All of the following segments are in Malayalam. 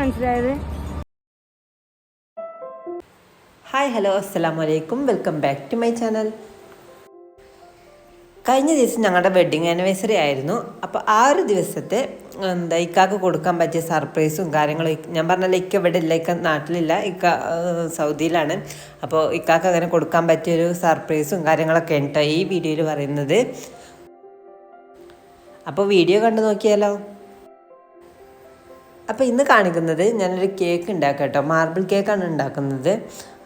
മനസ്സിലായത്? ഹായ് ഹലോ അസ്സാം വലൈക്കും welcome back to my channel കഴിഞ്ഞ ദിവസം ഞങ്ങളുടെ വെഡ്ഡിങ് ആനിവേഴ്സറി ആയിരുന്നു. അപ്പോൾ ആ ഒരു ദിവസത്തെ എന്താ ഇക്കാക്ക് കൊടുക്കാൻ പറ്റിയ സർപ്രൈസും കാര്യങ്ങളും ഞാൻ പറഞ്ഞല്ലോ ഇക്ക ഇവിടെ ഇല്ല ഇക്ക നാട്ടിലില്ല ഇക്ക സൗദിയിലാണ്. അപ്പോൾ ഇക്കാക്ക് അങ്ങനെ കൊടുക്കാൻ പറ്റിയൊരു സർപ്രൈസും കാര്യങ്ങളൊക്കെ ഉണ്ടോ ഈ വീഡിയോയിൽ പറയുന്നത്. അപ്പോൾ വീഡിയോ കണ്ടു നോക്കിയാലോ? അപ്പോൾ ഇന്ന് കാണിക്കുന്നത് ഞാനൊരു കേക്ക് ഉണ്ടാക്കാം കേട്ടോ മാർബിൾ കേക്കാണ് ഉണ്ടാക്കുന്നത്.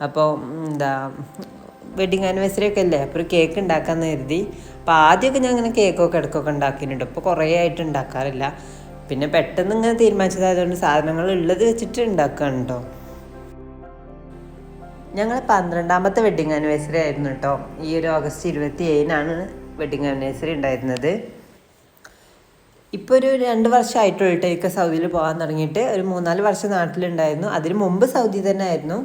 അപ്പോൾ എന്താ വെഡിങ് ആനിവേഴ്സറി ഒക്കെ അല്ലേ? അപ്പോൾ ഒരു കേക്ക് ഉണ്ടാക്കാമെന്ന് കരുതി. അപ്പോൾ ആദ്യമൊക്കെ ഞാൻ അങ്ങനെ കേക്കൊക്കെ ഇടയ്ക്കൊക്കെ ഉണ്ടാക്കിയിട്ടുണ്ട്. ഇപ്പോൾ കുറേ ആയിട്ട് ഉണ്ടാക്കാറില്ല. പിന്നെ പെട്ടെന്ന് ഇങ്ങനെ തീരുമാനിച്ചതായതുകൊണ്ട് സാധനങ്ങൾ ഉള്ളത് വെച്ചിട്ട് ഉണ്ടാക്കുകയാണ് ഞങ്ങൾ പന്ത്രണ്ടാമത്തെ വെഡിങ് ആനിവേഴ്സറി ആയിരുന്നു കേട്ടോ ഈ ഒരു ഓഗസ്റ്റ് ഇരുപത്തി ഏഴിനാണ് വെഡിങ് ആനിവേഴ്സറി ഉണ്ടായിരുന്നത്. ഇപ്പോൾ ഒരു രണ്ട് വർഷമായിട്ടുള്ളൂ എനിക്ക് സൗദിയിൽ പോകാൻ തുടങ്ങിയിട്ട്. ഒരു മൂന്നാൽ വർഷം നാട്ടിലുണ്ടായിരുന്നു. അതിന് മുമ്പ് സൗദി തന്നെ ആയിരുന്നു.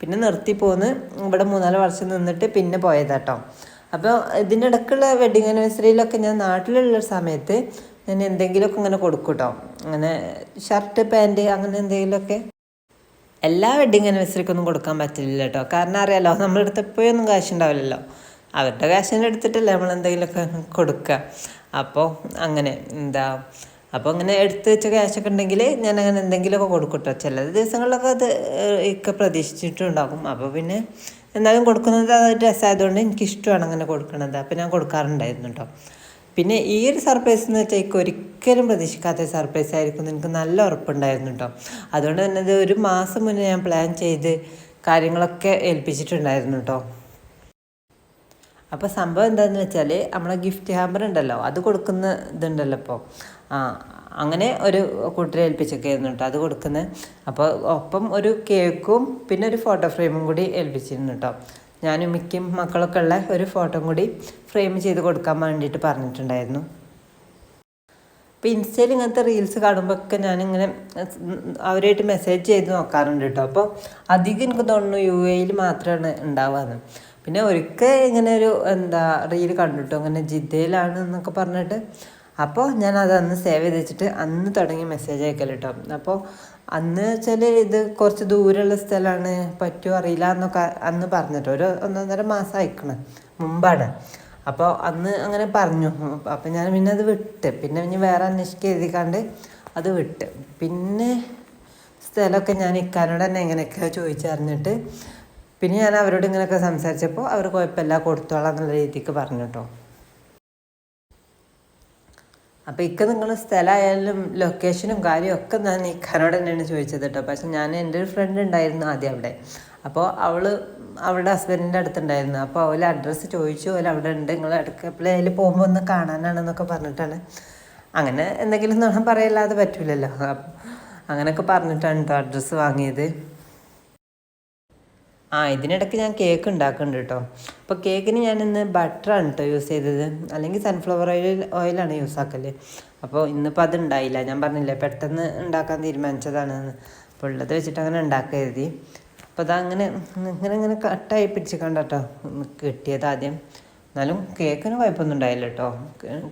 പിന്നെ നിർത്തി പോന്ന് ഇവിടെ മൂന്നാൽ വർഷം നിന്നിട്ട് പിന്നെ പോയതാട്ടോ അപ്പോൾ ഇതിന്റെ ഇടയ്ക്കുള്ള വെഡിങ് ആനിവേഴ്സറിയിലൊക്കെ ഞാൻ നാട്ടിലുള്ള സമയത്ത് ഞാൻ എന്തെങ്കിലുമൊക്കെ ഇങ്ങനെ കൊടുക്കും കേട്ടോ അങ്ങനെ ഷർട്ട് പാന്റ് അങ്ങനെ എന്തെങ്കിലുമൊക്കെ. എല്ലാ വെഡിങ് ആനിവേഴ്സറിക്കൊന്നും കൊടുക്കാൻ പറ്റില്ല കേട്ടോ കാരണം അറിയാലോ നമ്മളെടുത്ത് എപ്പോഴൊന്നും കാശ് ഉണ്ടാവില്ലല്ലോ. അവരുടെ കാശിനെടുത്തിട്ടല്ലേ നമ്മൾ എന്തെങ്കിലുമൊക്കെ കൊടുക്കുക. അപ്പോൾ അങ്ങനെ എന്താ അപ്പോൾ അങ്ങനെ എടുത്ത് വെച്ച ക്യാഷൊക്കെ ഉണ്ടെങ്കിൽ ഞാൻ അങ്ങനെ എന്തെങ്കിലുമൊക്കെ കൊടുക്കട്ടോ. കേട്ടോ ചില ദിവസങ്ങളിലൊക്കെ അത് ഒക്കെ പ്രതീക്ഷിച്ചിട്ടുണ്ടാകും. അപ്പോൾ പിന്നെ എന്നാലും കൊടുക്കുന്നത് അത് രസമായതുകൊണ്ട് എനിക്കിഷ്ടമാണ് അങ്ങനെ കൊടുക്കുന്നത്. അപ്പോൾ ഞാൻ കൊടുക്കാറുണ്ടായിരുന്നു കേട്ടോ പിന്നെ ഈ ഒരു സർപ്രൈസ് എന്ന് വെച്ചാൽ എനിക്ക് ഒരിക്കലും പ്രതീക്ഷിക്കാത്ത സർപ്രൈസ് ആയിരിക്കും എനിക്ക് നല്ല ഉറപ്പുണ്ടായിരുന്നു കേട്ടോ അതുകൊണ്ട് തന്നെ ഇത് ഒരു മാസം മുന്നേ ഞാൻ പ്ലാൻ ചെയ്ത് കാര്യങ്ങളൊക്കെ ഏൽപ്പിച്ചിട്ടുണ്ടായിരുന്നു കേട്ടോ അപ്പോൾ സംഭവം എന്താണെന്ന് വെച്ചാൽ നമ്മളെ ഗിഫ്റ്റ് ഹാമ്പർ ഉണ്ടല്ലോ അത് കൊടുക്കുന്ന ഇതുണ്ടല്ലോ ഇപ്പോൾ ആ അങ്ങനെ ഒരു കൂട്ടരെ ഏൽപ്പിച്ചൊക്കെ ആയിരുന്നു കേട്ടോ അത് കൊടുക്കുന്നത് അപ്പോൾ ഒപ്പം ഒരു കേക്കും പിന്നെ ഒരു ഫോട്ടോ ഫ്രെയിമും കൂടി ഏൽപ്പിച്ചിരുന്നു കേട്ടോ. ഞാനും മിക്കും മക്കളൊക്കെ ഉള്ള ഒരു ഫോട്ടോ കൂടി ഫ്രെയിം ചെയ്ത് കൊടുക്കാൻ വേണ്ടിയിട്ട് പറഞ്ഞിട്ടുണ്ടായിരുന്നു. അപ്പോൾ ഇൻസ്റ്റയിൽ ഇങ്ങനത്തെ റീൽസ് കാണുമ്പോൾ ഒക്കെ ഞാനിങ്ങനെ അവരായിട്ട് മെസ്സേജ് ചെയ്ത് നോക്കാറുണ്ട് കേട്ടോ. അപ്പോൾ അധികം എനിക്ക് തോന്നുന്നു യു എയിൽ മാത്രമാണ് ഉണ്ടാവുകയെന്ന് പിന്നെ ഒരിക്കൽ ഇങ്ങനെ ഒരു എന്താ റീൽ കണ്ടിട്ടോ അങ്ങനെ ജിദ്ദയിലാണ് എന്നൊക്കെ പറഞ്ഞിട്ട്. അപ്പോൾ ഞാൻ അത് അന്ന് സേവ് ചെയ്ത് വെച്ചിട്ട് അന്ന് തുടങ്ങി മെസ്സേജ് അയക്കൽ കേട്ടോ അപ്പോൾ അന്ന് വെച്ചാൽ ഇത് കുറച്ച് ദൂരമുള്ള സ്ഥലമാണ് പറ്റുമോ അറിയില്ല എന്നൊക്കെ അന്ന് പറഞ്ഞിട്ട്. ഒരു ഒന്നൊന്നര മാസം അയക്കണം മുമ്പാണ്. അപ്പോൾ അന്ന് അങ്ങനെ പറഞ്ഞു. അപ്പം ഞാൻ പിന്നെ അത് വിട്ട്. പിന്നെ പിന്നെ വേറെ അന്വേഷിക്കുക എഴുതിക്കാണ്ട് അത് വിട്ട്. പിന്നെ സ്ഥലമൊക്കെ ഞാൻ ഇക്കാനോട് തന്നെ എങ്ങനെയൊക്കെയോ ചോദിച്ചറിഞ്ഞിട്ട് പിന്നെ ഞാൻ അവരോട് ഇങ്ങനെയൊക്കെ സംസാരിച്ചപ്പോൾ അവർ കുഴപ്പമില്ല കൊടുത്തോളാം എന്നുള്ള രീതിക്ക് പറഞ്ഞു കേട്ടോ അപ്പോൾ ഇക്ക നിങ്ങൾ സ്ഥലമായാലും ലൊക്കേഷനും കാര്യവും ഒക്കെ ഞാൻ ഇക്കാനോട് തന്നെയാണ് ചോദിച്ചത് കേട്ടോ പക്ഷെ ഞാൻ എന്റെ ഒരു ഫ്രണ്ട് ഉണ്ടായിരുന്നു ആദ്യം അവിടെ. അപ്പോൾ അവൾ അവളുടെ ഹസ്ബൻഡിന്റെ അടുത്തുണ്ടായിരുന്നു. അപ്പോൾ അവൾ അഡ്രസ്സ് ചോദിച്ചു അവൾ അവിടെ ഉണ്ട് നിങ്ങൾ ഇടയ്ക്ക് എപ്പോഴേലും പോകുമ്പോൾ ഒന്ന് കാണാനാണെന്നൊക്കെ പറഞ്ഞിട്ടാണ്. അങ്ങനെ എന്തെങ്കിലും നോക്കാൻ പറയല്ലാതെ പറ്റില്ലല്ലോ അങ്ങനെയൊക്കെ പറഞ്ഞിട്ടാണ് കേട്ടോ അഡ്രസ്സ് വാങ്ങിയത്. ആ ഇതിനിടയ്ക്ക് ഞാൻ കേക്ക് ഉണ്ടാക്കുന്നുണ്ട് കേട്ടോ അപ്പോൾ കേക്കിന് ഞാൻ ഇന്ന് ബട്ടറാണ് കേട്ടോ യൂസ് ചെയ്തത്. അല്ലെങ്കിൽ സൺഫ്ലവർ ഓയിൽ ഓയിലാണ് യൂസ് ആക്കൽ. അപ്പോൾ ഇന്നിപ്പോൾ അത് ഉണ്ടായില്ല ഞാൻ പറഞ്ഞില്ലേ പെട്ടെന്ന് ഉണ്ടാക്കാൻ തീരുമാനിച്ചതാണ് അപ്പോൾ ഉള്ളത് വെച്ചിട്ട് അങ്ങനെ ഉണ്ടാക്കരുതി അപ്പോൾ അതങ്ങനെ ഇങ്ങനെ ഇങ്ങനെ കട്ടായി പിടിച്ചിക്കണ്ട കേട്ടോ കിട്ടിയത് ആദ്യം. എന്നാലും കേക്കിന് കുഴപ്പമൊന്നും ഉണ്ടായില്ല കേട്ടോ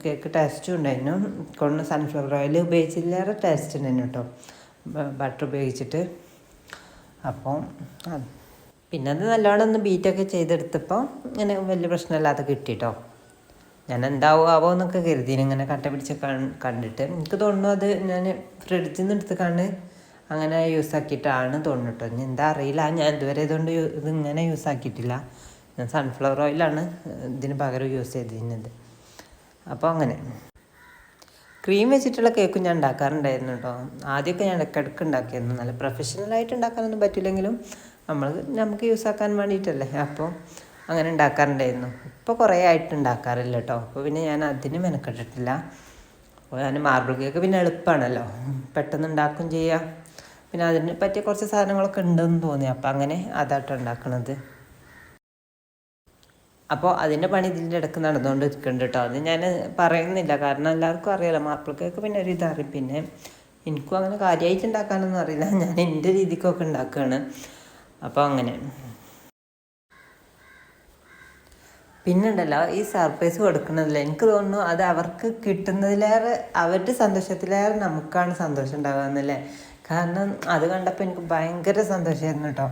കേക്ക് ടേസ്റ്റും ഉണ്ടായിരുന്നു. കൊണ്ട് സൺഫ്ലവർ ഓയിൽ ഉപയോഗിച്ചില്ലേറെ ടേസ്റ്റ് ഉണ്ടായിരുന്നു കേട്ടോ ബട്ടർ ഉപയോഗിച്ചിട്ട്. അപ്പോൾ പിന്നെ അത് നല്ലോണം ഒന്ന് ബീറ്റൊക്കെ ചെയ്തെടുത്തപ്പോൾ ഇങ്ങനെ വലിയ പ്രശ്നമില്ലാതെ കിട്ടിട്ടോ. ഞാൻ എന്താവോ ആവോ എന്നൊക്കെ കരുതി ഇങ്ങനെ കട്ട പിടിച്ച് കണ്ടിട്ട്. എനിക്ക് തോന്നുന്നു അത് ഞാൻ ഫ്രിഡ്ജിൽ നിന്ന് എടുത്ത് കണ്ട് അങ്ങനെ യൂസ് ആക്കിയിട്ടാണ് തോന്നിട്ടോ ഇനി എന്താ അറിയില്ല. ഞാൻ ഇതുവരെ ഇതുകൊണ്ട് ഇത് ഇങ്ങനെ യൂസ് ആക്കിയിട്ടില്ല. ഞാൻ സൺഫ്ലവർ ഓയിലാണ് ഇതിന് പകരം യൂസ് ചെയ്തിരുന്നത്. അപ്പോൾ അങ്ങനെ. ക്രീം വെച്ചിട്ടുള്ള കേക്കും ഞാൻ ഉണ്ടാക്കാറുണ്ടായിരുന്നു കേട്ടോ. ആദ്യമൊക്കെ ഞാൻ ഇടയ്ക്കിടയ്ക്ക് ഉണ്ടാക്കിയിരുന്നു. നല്ല പ്രൊഫഷണലായിട്ട് ഉണ്ടാക്കാനൊന്നും പറ്റില്ലെങ്കിലും നമ്മൾ നമുക്ക് യൂസ് ആക്കാൻ വേണ്ടിയിട്ടല്ലേ. അപ്പോൾ അങ്ങനെ ഉണ്ടാക്കാറുണ്ടായിരുന്നു. ഇപ്പോൾ കുറേ ആയിട്ട് ഉണ്ടാക്കാറില്ല കേട്ടോ. അപ്പോൾ പിന്നെ ഞാൻ അതിന് മെനക്കെട്ടിട്ടില്ല. അപ്പോൾ ഞാൻ മാർബിൾ കേക്ക് പിന്നെ എളുപ്പമാണല്ലോ പെട്ടെന്ന് ഉണ്ടാക്കും ചെയ്യാം. പിന്നെ അതിന് പറ്റിയ കുറച്ച് സാധനങ്ങളൊക്കെ ഉണ്ടെന്ന് തോന്നി. അപ്പോൾ അങ്ങനെ അതാട്ടോ ഉണ്ടാക്കണത്. അപ്പോൾ അതിന്റെ പണി ഇതിന്റെ ഇടയ്ക്ക് നടന്നുകൊണ്ട് ഇരിക്കുന്നുണ്ട് കേട്ടോ അത് ഞാൻ പറയുന്നില്ല. കാരണം എല്ലാവർക്കും അറിയാലോ മാപ്പിളക്കൊക്കെ പിന്നെ ഒരു ഇതറിയും പിന്നെ എനിക്കും അങ്ങനെ കാര്യമായിട്ട് ഉണ്ടാക്കാനൊന്നും അറിയില്ല. ഞാൻ എന്റെ രീതിക്കൊക്കെ ഉണ്ടാക്കുകയാണ് അപ്പോൾ അങ്ങനെ. പിന്നെ ഉണ്ടല്ലോ ഈ സർപ്രൈസ് കൊടുക്കുന്നതിൽ എനിക്ക് തോന്നുന്നു അത് അവർക്ക് കിട്ടുന്നതിലേറെ അവരുടെ സന്തോഷത്തിലേറെ നമുക്കാണ് സന്തോഷം ഉണ്ടാകുക അല്ലേ കാരണം അത് കണ്ടപ്പോൾ എനിക്ക് ഭയങ്കര സന്തോഷമായിരുന്നു കേട്ടോ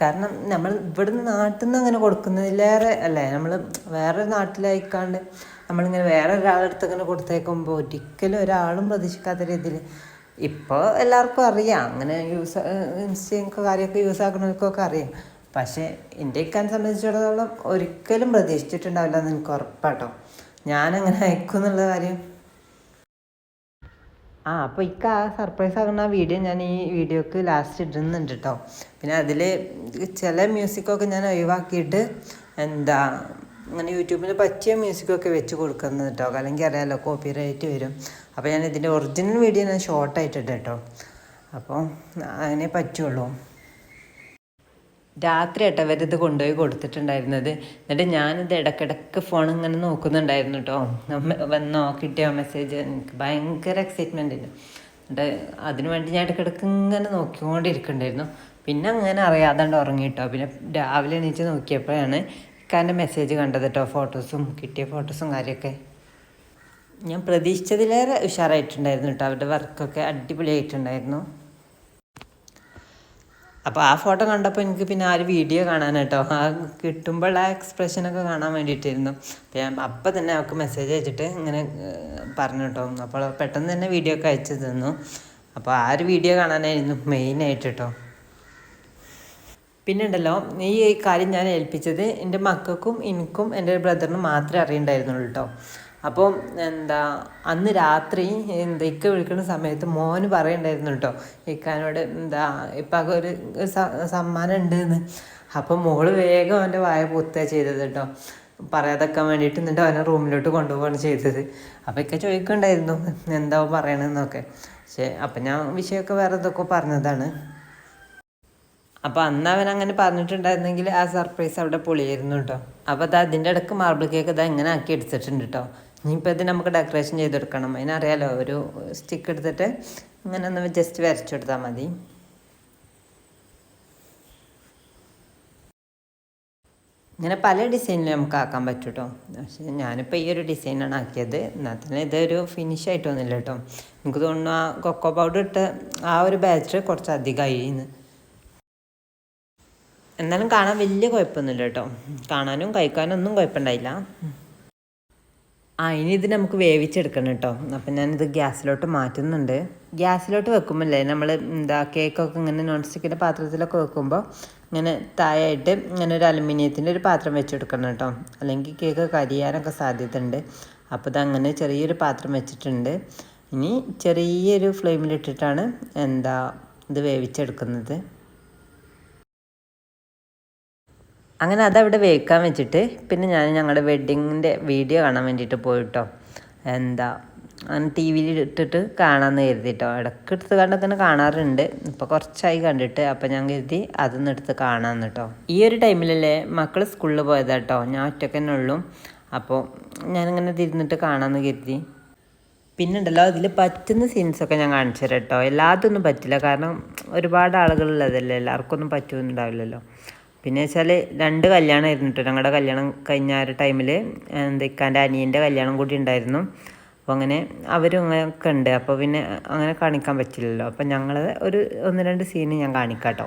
കാരണം നമ്മൾ ഇവിടുന്ന് നാട്ടിൽ നിന്ന് അങ്ങനെ കൊടുക്കുന്നതിലേറെ അല്ലേ നമ്മൾ വേറെ നാട്ടിലായിക്കാണ്ട് നമ്മളിങ്ങനെ വേറെ ഒരാളുടെ അടുത്ത് ഇങ്ങനെ കൊടുത്തേക്കുമ്പോൾ ഒരിക്കലും ഒരാളും പ്രതീക്ഷിക്കാത്ത രീതിയിൽ ഇപ്പോൾ എല്ലാവർക്കും അറിയാം. അങ്ങനെ യൂസ് ഇൻസ്റ്റയും കാര്യമൊക്കെ യൂസ് ആക്കുന്നവർക്കൊക്കെ അറിയാം. പക്ഷേ ഇന്ത്യക്കാനെ സംബന്ധിച്ചിടത്തോളം ഒരിക്കലും പ്രതീക്ഷിച്ചിട്ടുണ്ടാവില്ല എന്ന് എനിക്ക് ഉറപ്പാട്ടോ. ഞാനങ്ങനെ അയക്കും എന്നുള്ള കാര്യം ആ അപ്പോൾ ഇക്ക ആ സർപ്രൈസ് ആകുന്ന വീഡിയോ ഞാൻ ഈ വീഡിയോക്ക് ലാസ്റ്റ് ഇടുന്നുണ്ട് കേട്ടോ പിന്നെ അതിൽ ചില മ്യൂസിക്കൊക്കെ ഞാൻ ഒഴിവാക്കിയിട്ട് എന്താ അങ്ങനെ യൂട്യൂബിൽ പറ്റിയ മ്യൂസിക്കൊക്കെ വെച്ച് കൊടുക്കുന്നത് കേട്ടോ അല്ലെങ്കിൽ അറിയാമല്ലോ കോപ്പി റൈറ്റ് വരും. അപ്പോൾ ഞാൻ ഇതിന്റെ ഒറിജിനൽ വീഡിയോ ഞാൻ ഷോർട്ടായിട്ടിട്ട് കേട്ടോ അപ്പോൾ അങ്ങനെ പറ്റുള്ളൂ. രാത്രി ആട്ടോ അവരിത് കൊണ്ടുപോയി കൊടുത്തിട്ടുണ്ടായിരുന്നത്. എന്നിട്ട് ഞാനിത് ഇടക്കിടക്ക് ഫോൺ ഇങ്ങനെ നോക്കുന്നുണ്ടായിരുന്നു കേട്ടോ വന്നോ കിട്ടിയോ മെസ്സേജ് എനിക്ക് ഭയങ്കര എക്സൈറ്റ്മെന്റ് ഉണ്ട് എന്നിട്ട് അതിനു വേണ്ടി ഞാൻ ഇടക്കിടക്ക് ഇങ്ങനെ നോക്കിക്കൊണ്ടിരിക്കുന്നുണ്ടായിരുന്നു. പിന്നെ അങ്ങനെ അറിയാതാണ്ട് ഉറങ്ങി കേട്ടോ പിന്നെ രാവിലെ എണീച്ച് നോക്കിയപ്പോഴാണ് ഇക്കാന്റെ മെസ്സേജ് കണ്ടത് കേട്ടോ ഫോട്ടോസും കിട്ടിയ ഫോട്ടോസും കാര്യമൊക്കെ ഞാൻ പ്രതീക്ഷിച്ചതിലേറെ ഉഷാറായിട്ടുണ്ടായിരുന്നു കേട്ടോ അവരുടെ വർക്കൊക്കെ അടിപൊളിയായിട്ടുണ്ടായിരുന്നു. അപ്പോൾ ആ ഫോട്ടോ കണ്ടപ്പോൾ എനിക്ക് പിന്നെ ആ ഒരു വീഡിയോ കാണാൻ കേട്ടോ ആ കിട്ടുമ്പോൾ ആ എക്സ്പ്രഷൻ ഒക്കെ കാണാൻ വേണ്ടിയിട്ടായിരുന്നു. അപ്പോൾ ഞാൻ അപ്പം തന്നെ അവൾക്ക് മെസ്സേജ് അയച്ചിട്ട് ഇങ്ങനെ പറഞ്ഞു കേട്ടോ. അപ്പോൾ പെട്ടെന്ന് തന്നെ വീഡിയോ ഒക്കെ അയച്ചു തന്നു. അപ്പോൾ ആ ഒരു വീഡിയോ കാണാനായിരുന്നു മെയിനായിട്ട് കേട്ടോ. പിന്നെ ഉണ്ടല്ലോ ഈ കാര്യം ഞാൻ ഏൽപ്പിച്ചത് എന്റെ മക്കൾക്കും എനിക്കും എന്റെ ബ്രദറിനും മാത്രമേ അറിയണ്ടായിരുന്നുള്ളൂ കേട്ടോ. അപ്പോൾ എന്താ അന്ന് രാത്രി എന്താ ഇക്ക വിളിക്കുന്ന സമയത്ത് മോന് പറയണ്ടായിരുന്നു കേട്ടോ ഇക്കാനോട് എന്താ ഇപ്പം ഒരു സമ്മാനം ഉണ്ട് എന്ന് അപ്പോൾ മോൾ വേഗം അവന്റെ വായ പൊത്തുക ചെയ്തത് കേട്ടോ പറയാതെക്കാൻ വേണ്ടിയിട്ട് എന്നിട്ട് അവനെ റൂമിലോട്ട് കൊണ്ടുപോവാണ് ചെയ്തത്. അപ്പോൾ ഇക്ക ചോദിക്കണ്ടായിരുന്നു എന്താ പറയണമെന്നൊക്കെ പക്ഷേ അപ്പം ഞാൻ വിഷയമൊക്കെ വേറെ എന്തൊക്കെ പറഞ്ഞതാണ്. അപ്പോൾ അന്ന് അവൻ അങ്ങനെ പറഞ്ഞിട്ടുണ്ടായിരുന്നെങ്കിൽ ആ സർപ്രൈസ് അവിടെ പൊളിയായിരുന്നു കേട്ടോ അപ്പോൾ അത് അതിന്റെ ഇടയ്ക്ക് മാർബിൾ കേക്ക് അത് എങ്ങനെ ആക്കി എടുത്തിട്ടുണ്ട് കേട്ടോ ഇനിയിപ്പോൾ ഇത് നമുക്ക് ഡെക്കറേഷൻ ചെയ്തെടുക്കണം. അതിനറിയാലോ ഒരു സ്റ്റിക്ക് എടുത്തിട്ട് അങ്ങനെ ഒന്ന് ജസ്റ്റ് വരച്ചെടുത്താൽ മതി. ഇങ്ങനെ പല ഡിസൈനിൽ നമുക്ക് ആക്കാൻ പറ്റും കേട്ടോ പക്ഷേ ഞാനിപ്പോൾ ഈ ഒരു ഡിസൈനാണ് ആക്കിയത്. എന്നാൽ തന്നെ ഇതൊരു ഫിനിഷ് ആയിട്ടൊന്നുമില്ല കേട്ടോ. എനിക്ക് തോന്നുന്നു ആ കൊക്കോ പൗഡർ ഇട്ട് ആ ഒരു ബാച്ച് കുറച്ച് അധികമായി എന്ന് എന്നാലും കാണാൻ വലിയ കുഴപ്പമൊന്നുമില്ല കേട്ടോ. കാണാനും കഴിക്കാനും ഒന്നും കുഴപ്പമുണ്ടായില്ല. ഇനി ഇത് നമുക്ക് വേവിച്ചെടുക്കണം കേട്ടോ. അപ്പം ഞാനിത് ഗ്യാസിലോട്ട് മാറ്റുന്നുണ്ട്. ഗ്യാസിലോട്ട് വെക്കുമ്പോഴല്ലേ നമ്മൾ എന്താ കേക്കൊക്കെ ഇങ്ങനെ നോൺ സ്റ്റിക്കിന്റെ പാത്രത്തിലൊക്കെ വെക്കുമ്പോൾ ഇങ്ങനെ താഴായിട്ട് ഇങ്ങനെ ഒരു അലുമിനിയത്തിന്റെ ഒരു പാത്രം വെച്ചെടുക്കണം കേട്ടോ. അല്ലെങ്കിൽ കേക്ക് കരിയാനൊക്കെ സാധ്യത ഉണ്ട് അപ്പോൾ ഇതങ്ങനെ ചെറിയൊരു പാത്രം വെച്ചിട്ടുണ്ട്. ഇനി ചെറിയൊരു ഫ്ലെയിമിലിട്ടിട്ടാണ് എന്താ ഇത് വേവിച്ചെടുക്കുന്നത്. അങ്ങനെ അതവിടെ വേവിക്കാൻ വെച്ചിട്ട് പിന്നെ ഞാൻ ഞങ്ങളുടെ വെഡ്ഡിങ്ങിന്റെ വീഡിയോ കാണാൻ വേണ്ടിയിട്ട് പോയിട്ടോ. എന്താ അങ്ങനെ ടി വിയിൽ ഇട്ടിട്ട് കാണാമെന്ന് കരുതിട്ടോ. ഇടയ്ക്ക് എടുത്ത് കണ്ടൊക്കെ കാണാറുണ്ട്. ഇപ്പോൾ കുറച്ചായി കണ്ടിട്ട് അപ്പോൾ ഞാൻ കരുതി അതൊന്ന് എടുത്ത് കാണാമെന്ന് കേട്ടോ ഈ ഒരു ടൈമിലല്ലേ മക്കൾ സ്കൂളിൽ പോയതാട്ടോ. ഞാൻ ഒറ്റയ്ക്ക് തന്നെ ഉള്ളൂ. അപ്പോൾ ഞാനിങ്ങനെ തിരിഞ്ഞിട്ട് കാണാമെന്ന് കരുതി. പിന്നെ ഉണ്ടല്ലോ അതിൽ പറ്റുന്ന സീൻസൊക്കെ ഞാൻ കാണിച്ചു തരാം കേട്ടോ എല്ലാത്തൊന്നും പറ്റില്ല. കാരണം ഒരുപാട് ആളുകളുള്ളതല്ലേ. എല്ലാവർക്കും ഒന്നും പറ്റുന്നുണ്ടാവില്ലല്ലോ. പിന്നെ വെച്ചാൽ രണ്ട് കല്യാണമായിരുന്നു കേട്ടോ ഞങ്ങളുടെ കല്യാണം കഴിഞ്ഞ ഒരു ടൈമിൽ എന്താ അനിയന്റെ കല്യാണം കൂടി ഉണ്ടായിരുന്നു. അപ്പോൾ അങ്ങനെ അവരും അങ്ങനെയൊക്കെ ഉണ്ട്. അപ്പോൾ പിന്നെ അങ്ങനെ കാണിക്കാൻ പറ്റില്ലല്ലോ. അപ്പോൾ ഞങ്ങൾ ഒരു ഒന്ന് രണ്ട് സീന് ഞാൻ കാണിക്കാം കേട്ടോ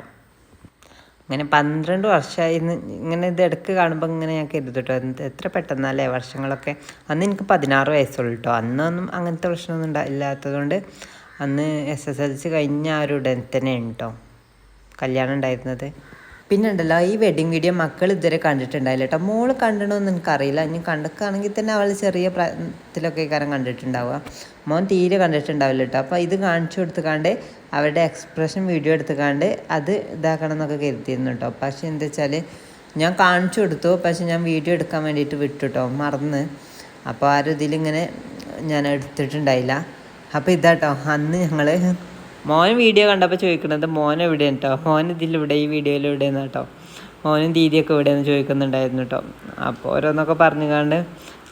അങ്ങനെ പന്ത്രണ്ട് വർഷമായി ഇങ്ങനെ ഇത് ഇടയ്ക്ക് കാണുമ്പോൾ ഇങ്ങനെ ഞാൻ കരുതിട്ടോ എത്ര പെട്ടെന്നല്ലേ വർഷങ്ങളൊക്കെ. അന്ന് എനിക്ക് പതിനാറ് വയസ്സുള്ളൂ കേട്ടോ അന്നൊന്നും അങ്ങനത്തെ പ്രശ്നമൊന്നും ഉണ്ടാ ഇല്ലാത്തതുകൊണ്ട് അന്ന് എസ് എസ് എൽ സി കഴിഞ്ഞ ആ ഒരു ഉടൻ തന്നെയാണ് കേട്ടോ കല്യാണം ഉണ്ടായിരുന്നത്. പിന്നെ ഉണ്ടല്ലോ ഈ വെഡിങ് വീഡിയോ മക്കൾ ഇതുവരെ കണ്ടിട്ടുണ്ടായില്ല കേട്ടോ മോൾ കണ്ടണമെന്ന് എനിക്കറിയില്ല. ഇനി കണ്ടക്കാണെങ്കിൽ തന്നെ അവൾ ചെറിയ പ്രായത്തിലൊക്കെ കാരം കണ്ടിട്ടുണ്ടാവുക. മോൻ തീരെ കണ്ടിട്ടുണ്ടാവില്ല കേട്ടോ അപ്പോൾ ഇത് കാണിച്ചു കൊടുത്തുകാണ്ട് അവരുടെ എക്സ്പ്രഷൻ വീഡിയോ എടുത്തുകാണ്ട് അത് ഇതാക്കണം എന്നൊക്കെ കരുതിയിരുന്നു കേട്ടോ പക്ഷേ എന്താ വെച്ചാൽ ഞാൻ കാണിച്ചു കൊടുത്തു. പക്ഷേ ഞാൻ വീഡിയോ എടുക്കാൻ വേണ്ടിയിട്ട് വിട്ടു കേട്ടോ മറന്ന്. അപ്പോൾ ആരും ഇതിലിങ്ങനെ ഞാൻ എടുത്തിട്ടുണ്ടായില്ല. അപ്പോൾ ഇതാട്ടോ അന്ന് ഞങ്ങൾ മോൻ വീഡിയോ കണ്ടപ്പോൾ ചോദിക്കണത് മോൻ എവിടെയാണ് കേട്ടോ മോൻ ഇതിലിവിടെ ഈ വീഡിയോയിൽ എവിടെയെന്ന് കേട്ടോ മോനും ദീദിയൊക്കെ എവിടെയെന്ന് ചോദിക്കുന്നുണ്ടായിരുന്നു കേട്ടോ അപ്പോൾ ഓരോന്നൊക്കെ പറഞ്ഞുകൊണ്ട്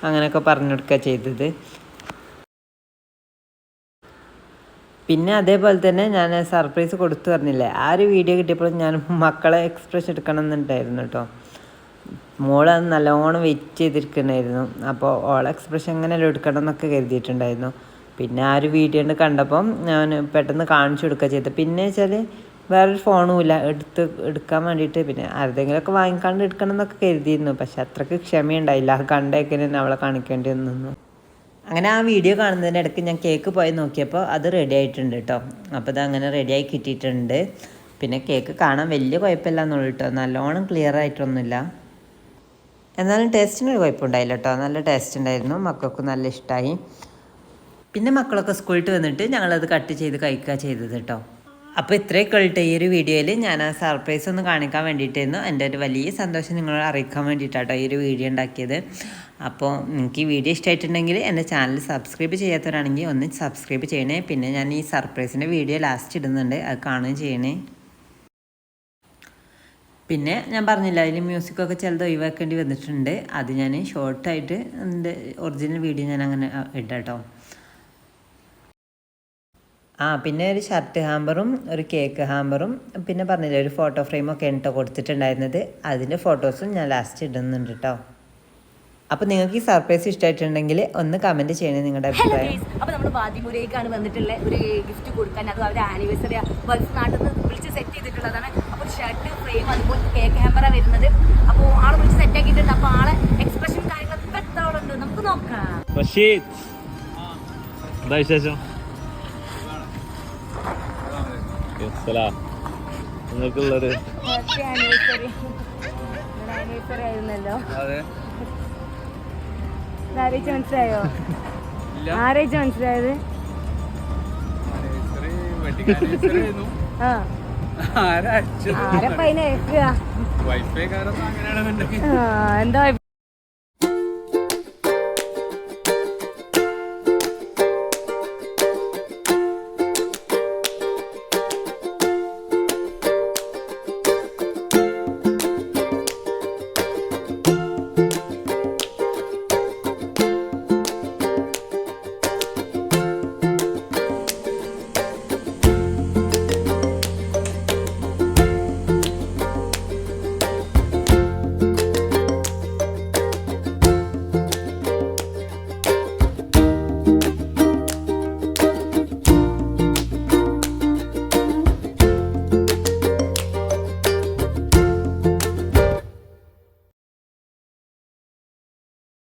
അങ്ങനെയൊക്കെ പറഞ്ഞു കൊടുക്കുക ചെയ്തത്. പിന്നെ അതേപോലെ തന്നെ ഞാൻ സർപ്രൈസ് കൊടുത്തു പറഞ്ഞില്ലേ? ആ ഒരു വീഡിയോ കിട്ടിയപ്പോൾ ഞാൻ മക്കളെ എക്സ്പ്രഷൻ എടുക്കണം എന്നുണ്ടായിരുന്നു കേട്ടോ മോൾ നല്ലോണം വെയിറ്റ് ചെയ്തിരിക്കണമായിരുന്നു അപ്പോൾ ഓളെ എക്സ്പ്രഷൻ എങ്ങനെയല്ലോ എടുക്കണം എന്നൊക്കെ കരുതിയിട്ടുണ്ടായിരുന്നു. പിന്നെ ആ ഒരു വീഡിയോ കണ്ടപ്പം ഞാൻ പെട്ടെന്ന് കാണിച്ചു കൊടുക്കുക ചെയ്തത് പിന്നെ വെച്ചാൽ വേറൊരു ഫോണും ഇല്ല. എടുത്ത് എടുക്കാൻ വേണ്ടിയിട്ട് പിന്നെ ആരുടെങ്കിലുമൊക്കെ വാങ്ങിക്കാണ്ട് എടുക്കണം എന്നൊക്കെ കരുതിയിരുന്നു. പക്ഷെ അത്രയ്ക്ക് ക്ഷമയുണ്ടായില്ല. കണ്ടേക്കിന് അവളെ കാണിക്കേണ്ടി വന്നു അങ്ങനെ ആ വീഡിയോ കാണുന്നതിന്റെ ഇടയ്ക്ക് ഞാൻ കേക്ക് പോയി നോക്കിയപ്പോൾ അത് റെഡി ആയിട്ടുണ്ട് കേട്ടോ അപ്പോൾ ഇത് അങ്ങനെ റെഡിയായി കിട്ടിയിട്ടുണ്ട്. പിന്നെ കേക്ക് കാണാൻ വലിയ കുഴപ്പമില്ല എന്നുള്ളൂ കേട്ടോ നല്ലോണം ക്ലിയർ ആയിട്ടൊന്നുമില്ല. എന്നാലും ടേസ്റ്റിനൊരു കുഴപ്പമുണ്ടായില്ല കേട്ടോ നല്ല ടേസ്റ്റ് ഉണ്ടായിരുന്നു. മക്കൾക്ക് നല്ല ഇഷ്ടമായി പിന്നെ മക്കളൊക്കെ സ്കൂളിൽ വന്നിട്ട് ഞങ്ങളത് കട്ട് ചെയ്ത് കഴിക്കുക ചെയ്തത് കേട്ടോ അപ്പോൾ ഇത്രയൊക്കെ ഉള്ളിട്ട് ഈ ഒരു വീഡിയോയിൽ ഞാൻ ആ സർപ്രൈസ് ഒന്ന് കാണിക്കാൻ വേണ്ടിയിട്ടായിരുന്നു. എന്റെ ഒരു വലിയ സന്തോഷം നിങ്ങൾ അറിയിക്കാൻ വേണ്ടിയിട്ടാട്ടോ ഈ ഒരു വീഡിയോ ഉണ്ടാക്കിയത്. അപ്പോൾ നിങ്ങൾക്ക് ഈ വീഡിയോ ഇഷ്ടമായിട്ടുണ്ടെങ്കിൽ എന്റെ ചാനൽ സബ്സ്ക്രൈബ് ചെയ്യാത്തവരാണെങ്കിൽ ഒന്ന് സബ്സ്ക്രൈബ് ചെയ്യണേ. പിന്നെ ഞാൻ ഈ സർപ്രൈസിന്റെ വീഡിയോ ലാസ്റ്റ് ഇടുന്നുണ്ട്. അത് കാണുകയും ചെയ്യണേ. പിന്നെ ഞാൻ പറഞ്ഞില്ല അതിൽ മ്യൂസിക്കൊക്കെ ചിലത് ഒഴിവാക്കേണ്ടി വന്നിട്ടുണ്ട്. അത് ഞാൻ ഷോർട്ടായിട്ട് എന്റെ ഒറിജിനൽ വീഡിയോ ഞാൻ അങ്ങനെ ഇടാം കേട്ടോ ആ പിന്നെ ഒരു ഷർട്ട് ഹാമ്പറും ഒരു കേക്ക് ഹാമ്പറും പിന്നെ പറഞ്ഞില്ലേ ഒരു ഫോട്ടോ ഫ്രെയിമൊക്കെ കേട്ടോ കൊടുത്തിട്ടുണ്ടായിരുന്നത്. അതിന്റെ ഫോട്ടോസും ഞാൻ ലാസ്റ്റ് ഇടുന്നുണ്ട് കേട്ടോ അപ്പോൾ നിങ്ങൾക്ക് ഈ സർപ്രൈസ് ഇഷ്ടമായിട്ടുണ്ടെങ്കിൽ ഒന്ന് കമന്റ് ചെയ്യണേ നിങ്ങളുടെ അഭിപ്രായം. അപ്പോൾ നമ്മൾ ബാദിമുരേക്കാണ് വന്നിട്ടുള്ള ഒരു ഗിഫ്റ്റ് കൊടുക്കാൻ. അത് അവരുടെ ആനിവേഴ്സറി ഗൾഫ് നാട്ടിൽ നിന്ന് വിളിച്ച് സെറ്റ് ചെയ്തിട്ടുള്ളതാണ്. അപ്പോൾ ഷർട്ട് ഫ്രെയിം അതുപോലെ കേക്ക് ഹാമ്പറ വരുന്നത്. അപ്പോൾ ആളെ വിളിച്ച് സെറ്റ് ആക്കിയിട്ടുണ്ട്. അപ്പോൾ ആളെ എക്സ്പ്രഷൻ കാര്യങ്ങളൊക്കെ എത്ര ഉണ്ട് നമുക്ക് നോക്കാം. വിശേഷം? നിങ്ങൾക്കുള്ളൊരു ആയിരുന്നല്ലോ. മനസ്സിലായോ? ആരേച്ച് മനസ്സിലായത്? എന്താ